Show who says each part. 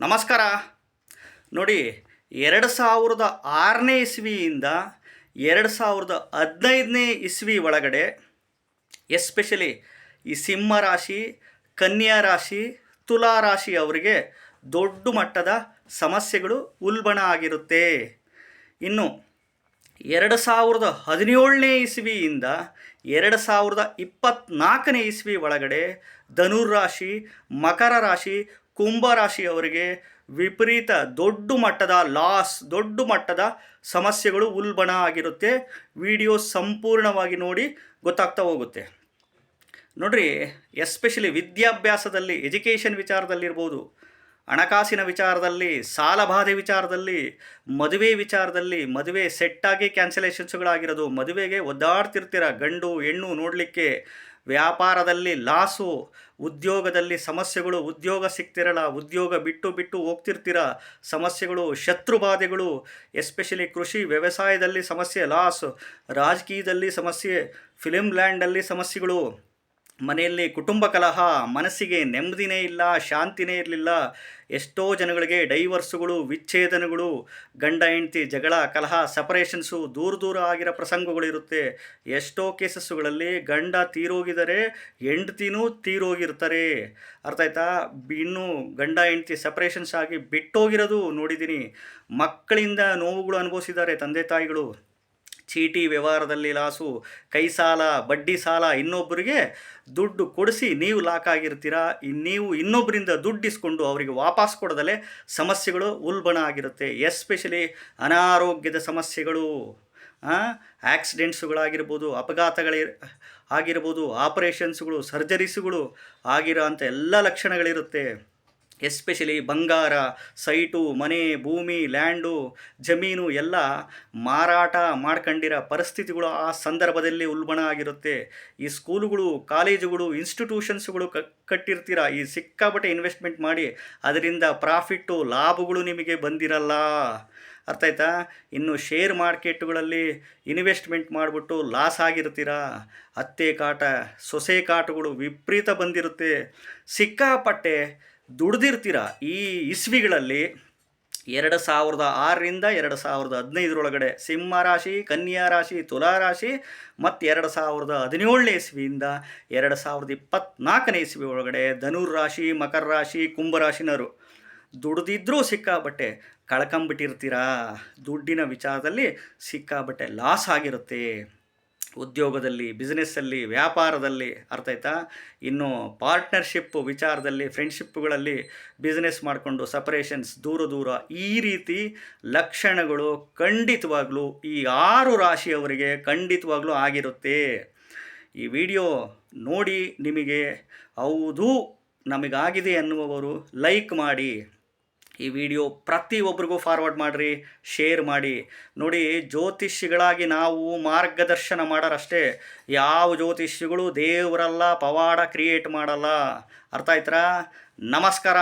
Speaker 1: ನಮಸ್ಕಾರ. ನೋಡಿ, ಎರಡು ಸಾವಿರದ ಆರನೇ ಇಸ್ವಿಯಿಂದ ಎರಡು ಸಾವಿರದ ಹದಿನೈದನೇ ಇಸ್ವಿ ಒಳಗಡೆ, ಎಸ್ಪೆಷಲಿ ಈ ಸಿಂಹ ರಾಶಿ, ಕನ್ಯಾ ರಾಶಿ, ತುಲಾ ರಾಶಿ ಅವರಿಗೆ ದೊಡ್ಡ ಮಟ್ಟದ ಸಮಸ್ಯೆಗಳು ಉಲ್ಬಣ ಆಗಿರುತ್ತೆ. ಇನ್ನು ಎರಡು ಸಾವಿರದ ಹದಿನೇಳನೇ ಇಸ್ವಿಯಿಂದ ಎರಡು ಸಾವಿರದ ಇಪ್ಪತ್ತ್ನಾಲ್ಕನೇ ಇಸ್ವಿ ಒಳಗಡೆ ಧನುರ್ ರಾಶಿ, ಮಕರ ರಾಶಿ ಕುಂಭ ರಾಶಿಯವರಿಗೆ ವಿಪರೀತ ದೊಡ್ಡ ಮಟ್ಟದ ಲಾಸ್ ದೊಡ್ಡ ಮಟ್ಟದ ಸಮಸ್ಯೆಗಳು ಉಲ್ಬಣ ಆಗಿರುತ್ತೆ. ವಿಡಿಯೋ ಸಂಪೂರ್ಣವಾಗಿ ನೋಡಿ ಗೊತ್ತಾಗ್ತಾ ಹೋಗುತ್ತೆ. ನೋಡ್ರಿ ಎಸ್ಪೆಷಲಿ ವಿದ್ಯಾಭ್ಯಾಸದಲ್ಲಿ ಎಜುಕೇಷನ್ ವಿಚಾರದಲ್ಲಿರ್ಬೋದು ಹಣಕಾಸಿನ ವಿಚಾರದಲ್ಲಿ ಸಾಲಬಾಧೆ ವಿಚಾರದಲ್ಲಿ, ಮದುವೆ ವಿಚಾರದಲ್ಲಿ, ಮದುವೆ ಸೆಟ್ಟಾಗಿ ಕ್ಯಾನ್ಸಲೇಷನ್ಸ್ಗಳಾಗಿರೋದು ಮದುವೆಗೆ ಒದ್ದಾಡ್ತಿರ್ತೀರ ಗಂಡು, ಹೆಣ್ಣು ನೋಡಲಿಕ್ಕೆ ವ್ಯಾಪಾರದಲ್ಲಿ ಲಾಸು, ಉದ್ಯೋಗದಲ್ಲಿ ಸಮಸ್ಯೆಗಳು, ಉದ್ಯೋಗ ಸಿಗ್ತಿರಲ್ಲ ಉದ್ಯೋಗ ಬಿಟ್ಟು ಬಿಟ್ಟು ಹೋಗ್ತಿರ್ತೀರ, ಸಮಸ್ಯೆಗಳು, ಶತ್ರು ಬಾಧೆಗಳು, ಎಸ್ಪೆಷಲಿ ಕೃಷಿ ವ್ಯವಸಾಯದಲ್ಲಿ ಸಮಸ್ಯೆ, ಲಾಸ್, ರಾಜಕೀಯದಲ್ಲಿ ಸಮಸ್ಯೆ ಫಿಲಿಮ್ ಲ್ಯಾಂಡಲ್ಲಿ ಸಮಸ್ಯೆಗಳು. ಮನೆಯಲ್ಲಿ ಕುಟುಂಬ ಕಲಹ, ಮನಸ್ಸಿಗೆ ನೆಮ್ಮದಿನೇ ಇಲ್ಲ, ಶಾಂತಿನೇ ಇರಲಿಲ್ಲ, ಎಷ್ಟೋ ಜನಗಳಿಗೆ ಡೈವರ್ಸುಗಳು, ವಿಚ್ಛೇದನಗಳು, ಗಂಡ, ಹೆಂಡತಿ ಜಗಳ, ಕಲಹ, ಸಪರೇಷನ್ಸು ದೂರ ದೂರ ಆಗಿರೋ ಪ್ರಸಂಗಗಳಿರುತ್ತೆ ಎಷ್ಟೋ ಕೇಸಸ್ಸುಗಳಲ್ಲಿ ಗಂಡ ತೀರೋಗಿದರೆ ಹೆಂಡತಿನೂ ತೀರೋಗಿರ್ತಾರೆ. ಅರ್ಥ ಆಯ್ತಾ? ಇನ್ನು ಗಂಡ, ಹೆಂಡತಿ ಸಪರೇಷನ್ಸ್ ಆಗಿ ಬಿಟ್ಟೋಗಿರೋದು ನೋಡಿದ್ದೀನಿ. ಮಕ್ಕಳಿಂದ ನೋವುಗಳು ಅನುಭವಿಸಿದ್ದಾರೆ ತಂದೆ ತಾಯಿಗಳು. ಚೀಟಿ ವ್ಯವಹಾರದಲ್ಲಿ ಲಾಸು, ಕೈ ಸಾಲ, ಬಡ್ಡಿ ಸಾಲ ಇನ್ನೊಬ್ಬರಿಗೆ ದುಡ್ಡು ಕೊಡಿಸಿ ನೀವು ಲಾಕ್ ಆಗಿರ್ತೀರಾ? ಇನ್- ನೀವು ಇನ್ನೊಬ್ಬರಿಂದ ದುಡ್ಡು ಇಸ್ಕೊಂಡು ಅವರಿಗೆ ವಾಪಸ್ ಕೊಡದಲ್ಲೇ ಸಮಸ್ಯೆಗಳು ಉಲ್ಬಣ ಆಗಿರುತ್ತೆ. ಎಸ್ಪೆಷಲಿ ಅನಾರೋಗ್ಯದ ಸಮಸ್ಯೆಗಳು ಆಕ್ಸಿಡೆಂಟ್ಸುಗಳಾಗಿರ್ಬೋದು, ಅಪಘಾತಗಳೇ ಆಗಿರ್ಬೋದು, ಆಪರೇಷನ್ಸ್ಗಳು, ಸರ್ಜರೀಸ್ಗಳು ಆಗಿರೋ ಅಂಥ ಎಲ್ಲ ಲಕ್ಷಣಗಳಿರುತ್ತೆ. ಎಸ್ಪೆಷಲಿ ಬಂಗಾರ, ಸೈಟು, ಮನೆ, ಭೂಮಿ, ಲ್ಯಾಂಡು, ಜಮೀನು ಎಲ್ಲ ಮಾರಾಟ ಮಾಡ್ಕೊಂಡಿರೋ ಪರಿಸ್ಥಿತಿಗಳು ಆ ಸಂದರ್ಭದಲ್ಲಿ ಉಲ್ಬಣ ಆಗಿರುತ್ತೆ. ಈ ಸ್ಕೂಲುಗಳು, ಕಾಲೇಜುಗಳು, ಇನ್ಸ್ಟಿಟ್ಯೂಷನ್ಸ್ಗಳು ಕಟ್ಟಿರ್ತೀರ. ಈ ಸಿಕ್ಕಾಪಟ್ಟೆ ಇನ್ವೆಸ್ಟ್ಮೆಂಟ್ ಮಾಡಿ ಅದರಿಂದ ಪ್ರಾಫಿಟ್ಟು, ಲಾಭಗಳು ನಿಮಗೆ ಬಂದಿರಲ್ಲ. ಅರ್ಥ ಆಯ್ತಾ? ಇನ್ನು ಶೇರ್ ಮಾರ್ಕೆಟ್ಗಳಲ್ಲಿ ಇನ್ವೆಸ್ಟ್ಮೆಂಟ್ ಮಾಡಿಬಿಟ್ಟು ಲಾಸ್ ಆಗಿರ್ತೀರ. ಅತ್ತೆ ಕಾಟ, ಸೊಸೆ ಕಾಟಗಳು ವಿಪರೀತ ಬಂದಿರುತ್ತೆ. ಸಿಕ್ಕಾಪಟ್ಟೆ ದುಡ್ದಿರ್ತೀರ ಈ ಇಸ್ವಿಗಳಲ್ಲಿ ಎರಡು ಸಾವಿರದ ಆರರಿಂದ ಎರಡು ಸಾವಿರದ ಹದಿನೈದರೊಳಗಡೆ ಸಿಂಹ ರಾಶಿ, ಕನ್ಯಾ ರಾಶಿ, ತುಲಾ ರಾಶಿ, ಮತ್ತು ಎರಡು ಸಾವಿರದ ಹದಿನೇಳನೇ ಇಸ್ವಿಯಿಂದ ಎರಡು ಸಾವಿರದ ಇಪ್ಪತ್ತ್ನಾಲ್ಕನೇ ಇಸ್ವಿ ಒಳಗಡೆ ಧನುರ್ ರಾಶಿ, ಮಕರ ರಾಶಿ ಕುಂಭರಾಶಿನರು ದುಡ್ದಿದ್ರೂ ಸಿಕ್ಕಾಬಟ್ಟೆ ಕಳ್ಕೊಂಬಿಟ್ಟಿರ್ತೀರಾ? ದುಡ್ಡಿನ ವಿಚಾರದಲ್ಲಿ ಸಿಕ್ಕಾಬಟ್ಟೆ ಲಾಸ್ ಆಗಿರುತ್ತೆ. ಉದ್ಯೋಗದಲ್ಲಿ ಬಿಸ್ನೆಸ್ಸಲ್ಲಿ ವ್ಯಾಪಾರದಲ್ಲಿ, ಅರ್ಥ ಆಯ್ತಾ? ಇನ್ನು ಪಾರ್ಟ್ನರ್ಶಿಪ್ ವಿಚಾರದಲ್ಲಿ ಫ್ರೆಂಡ್ಶಿಪ್ಗಳಲ್ಲಿ ಬಿಸ್ನೆಸ್ ಮಾಡಿಕೊಂಡು ಸಪರೇಷನ್ಸ್ ದೂರ ದೂರ ಈ ರೀತಿ ಲಕ್ಷಣಗಳು ಖಂಡಿತವಾಗ್ಲೂ ಈ ಆರು ರಾಶಿಯವರಿಗೆ ಖಂಡಿತವಾಗ್ಲೂ ಆಗಿರುತ್ತೆ. ಈ ವಿಡಿಯೋ ನೋಡಿ ನಿಮಗೆ ಹೌದು ನಮಗಾಗಿದೆ ಅನ್ನುವವರು ಲೈಕ್ ಮಾಡಿ. ಈ ವಿಡಿಯೋ ಪ್ರತಿಯೊಬ್ಬರಿಗೂ ಫಾರ್ವರ್ಡ್ ಮಾಡಿರಿ ಶೇರ್ ಮಾಡಿ. ನೋಡಿ ಜ್ಯೋತಿಷಿಗಳಾಗಿ ನಾವು ಮಾರ್ಗದರ್ಶನ ಮಾಡೋರಷ್ಟೇ, ಯಾವ ಜ್ಯೋತಿಷಿಗಳು ದೇವರಲ್ಲ, ಪವಾಡ ಕ್ರಿಯೇಟ್ ಮಾಡಲ್ಲ. ಅರ್ಥ ಆಯ್ತಾ ನಮಸ್ಕಾರ.